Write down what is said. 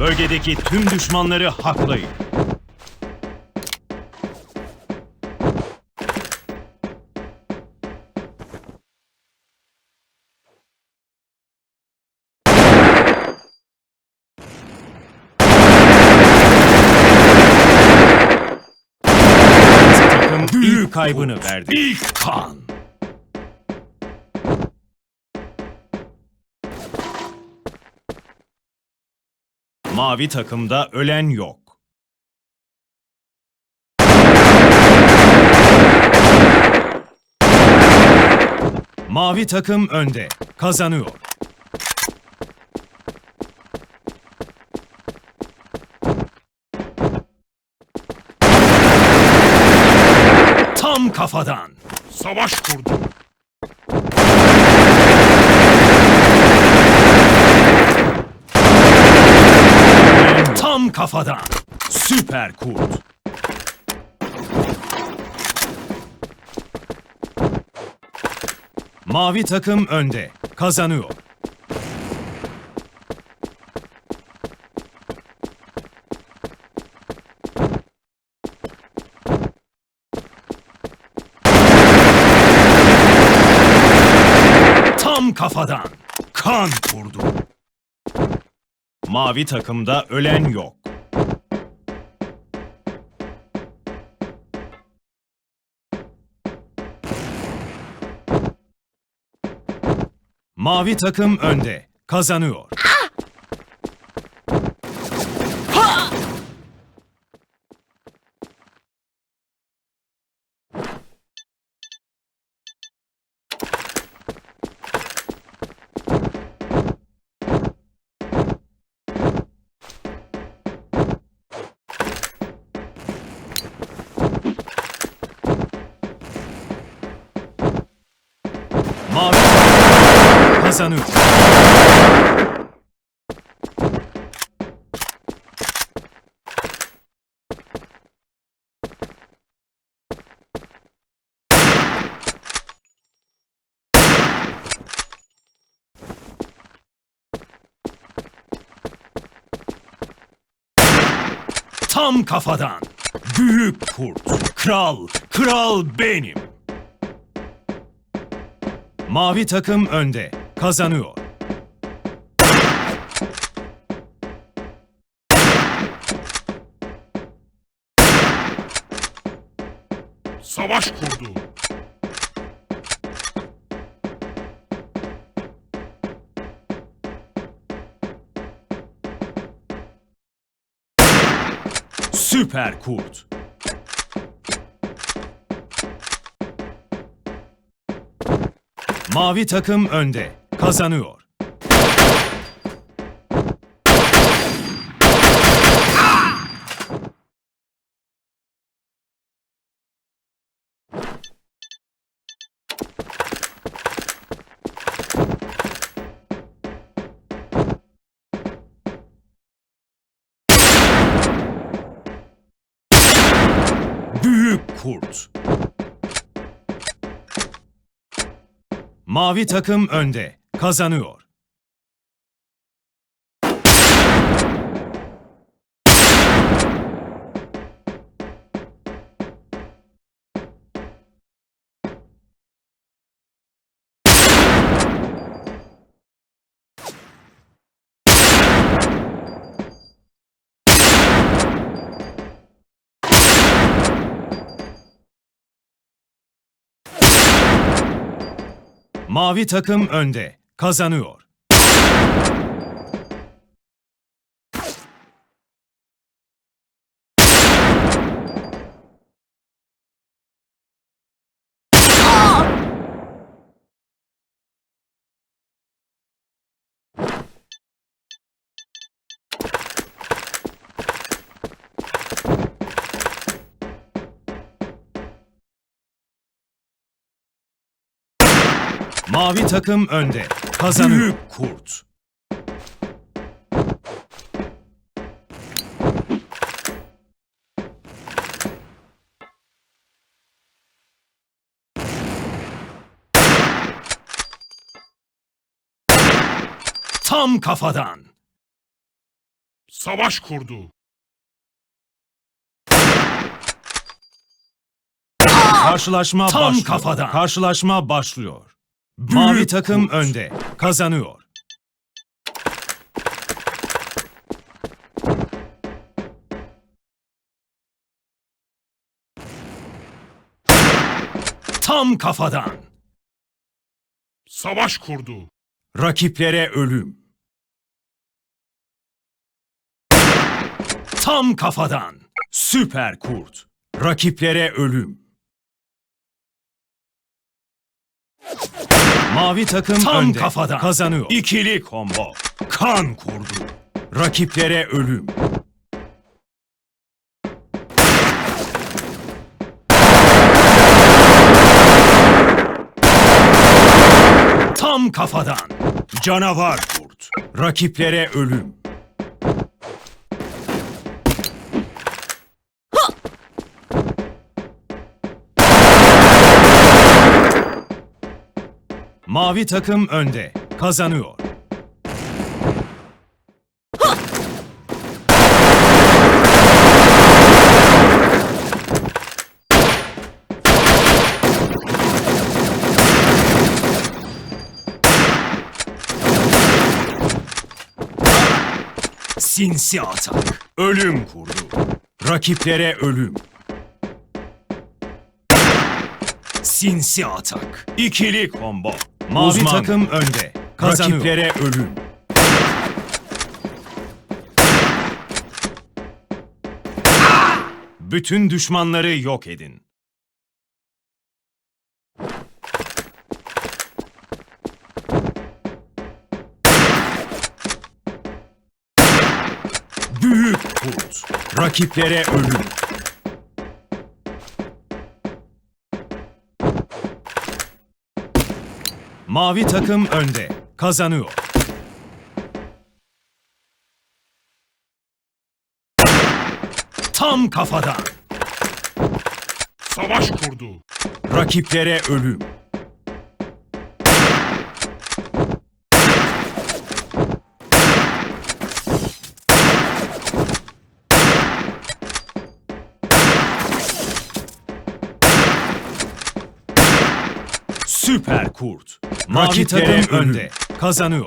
Bölgedeki tüm düşmanları haklayın. Takım ilk kaybını verdi. İlk kan. Mavi takımda ölen yok. Mavi takım önde. Kazanıyor. Tam kafadan. Savaş kurdu. Kafadan. Süper kurt. Mavi takım önde. Kazanıyor. Tam kafadan. Kan vurdu. Mavi takımda ölen yok. Mavi takım önde. Kazanıyor. Mavi kazanıyor. Tam kafadan. Büyük kurt. Kral. Kral benim. Mavi takım önde. Kazanıyor. Savaş kurdu. Süper kurt. Mavi takım önde. Kazanıyor. Büyük kurt. Mavi takım önde. Kazanıyor. Mavi takım önde. Kazanıyor. Mavi takım önde. Kazanıyor. Büyük kurt. Tam kafadan. Savaş kurdu. Karşılaşma Tam başlıyor. kafadan. Karşılaşma başlıyor. Mavi takım önde. Kazanıyor. Tam kafadan. Savaş kurdu. Rakiplere ölüm. Tam kafadan. Süper kurt. Rakiplere ölüm. Mavi takım Tam önde. kafadan. Kazanıyor. İkili combo. Kan kurdu. Rakiplere ölüm. Tam kafadan. Canavar kurt. Rakiplere ölüm. Mavi takım önde. Kazanıyor. Sinsi atak. Ölüm kurdu. Rakiplere ölüm. Sinsi atak. İkili combo. Mavi Uzman. takım önde. Kazanıyor. Rakiplere ölüm. Bütün düşmanları yok edin. Büyük kurt. Rakiplere ölüm. Mavi takım önde. Kazanıyor. Tam kafadan. Savaş kurdu. Rakiplere ölüm. Süper kurt. Mavi takım önde. Kazanıyor.